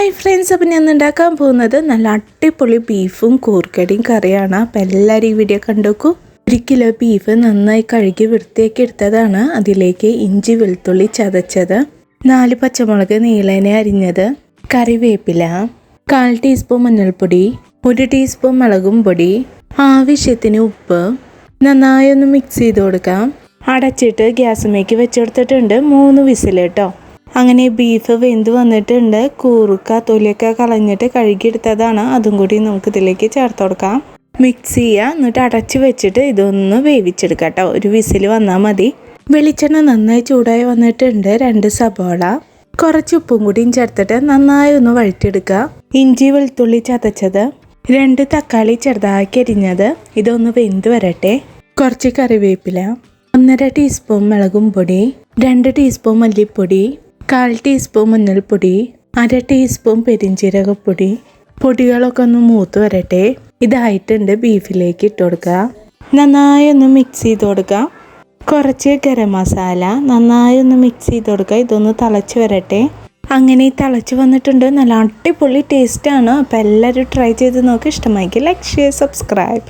Hi friends അപ്പം ഞാൻ ഉണ്ടാക്കാൻ പോകുന്നത് നല്ല അടിപൊളി ബീഫും കൂർക്കടിയും കറിയാണ്. അപ്പം എല്ലാവരും ഈ വീഡിയോ കണ്ടോക്കൂ. ഒരു കിലോ ബീഫ് നന്നായി കഴുകി വൃത്തിയാക്കി എടുത്തതാണ്. അതിലേക്ക് ഇഞ്ചി വെളുത്തുള്ളി ചതച്ചത്. നാല് പച്ചമുളക് നീളനെ അരിഞ്ഞത്. കറിവേപ്പില കാൽ ടീസ്പൂൺ മഞ്ഞൾപ്പൊടി ഒരു ടീസ്പൂൺ മുളകും പൊടി ആവശ്യത്തിന് ഉപ്പ്. നന്നായി ഒന്ന് മിക്സ് ചെയ്ത് കൊടുക്കാം. അടച്ചിട്ട് ഗ്യാസുമേക്ക് വെച്ചെടുത്തിട്ടുണ്ട് മൂന്ന് വിസിൽ കേട്ടോ. അങ്ങനെ ബീഫ് വെന്ത് വന്നിട്ടുണ്ട്. കൂറുക്ക തൊലിയൊക്കെ കളഞ്ഞിട്ട് കഴുകിയെടുത്തതാണ്. അതും കൂടി നമുക്ക് ഇതിലേക്ക് ചേർത്ത് കൊടുക്കാം. മിക്സ് ചെയ്യുക. എന്നിട്ട് അടച്ച് വെച്ചിട്ട് ഇതൊന്ന് വേവിച്ചെടുക്കാം കേട്ടോ. ഒരു വിസിൽ വന്നാൽ മതി. വെളിച്ചെണ്ണ നന്നായി ചൂടായി വന്നിട്ടുണ്ട്. രണ്ട് സബോള. കുറച്ച് ഉപ്പും കൂടിയും ചേർത്തിട്ട് നന്നായി ഒന്ന് വഴറ്റിയെടുക്കുക. ഇഞ്ചി വെളുത്തുള്ളി ചതച്ചത്. രണ്ട് തക്കാളി ചെറുതാക്കി അരിഞ്ഞത്. ഇതൊന്ന് വെന്ത് വരട്ടെ. കുറച്ച് കറിവേപ്പില. ഒന്നര ടീസ്പൂൺ മുളകും പൊടി. രണ്ട് ടീസ്പൂൺ മല്ലിപ്പൊടി. കാൽ ടീസ്പൂൺ മഞ്ഞൾപ്പൊടി അര ടീസ്പൂൺ പെരിഞ്ചീരകപ്പൊടി പൊടികളൊക്കെ ഒന്ന് മൂത്ത് വരട്ടെ. ഇതായിട്ടുണ്ട് ബീഫിലേക്ക് ഇട്ട് കൊടുക്കുക. നന്നായി ഒന്ന് മിക്സ് ചെയ്ത് കൊടുക്കുക. കുറച്ച് ഗരം മസാല നന്നായി ഒന്ന് മിക്സ് ചെയ്ത് കൊടുക്കുക. ഇതൊന്ന് തിളച്ച് വരട്ടെ. അങ്ങനെ തിളച്ച് വന്നിട്ടുണ്ട്. നല്ല അടിപൊളി ടേസ്റ്റാണ് അപ്പോൾ എല്ലാവരും ട്രൈ ചെയ്ത് നോക്കി. ഇഷ്ടമായിരിക്കും ലൈക്ക് ഷെയർ സബ്സ്ക്രൈബ്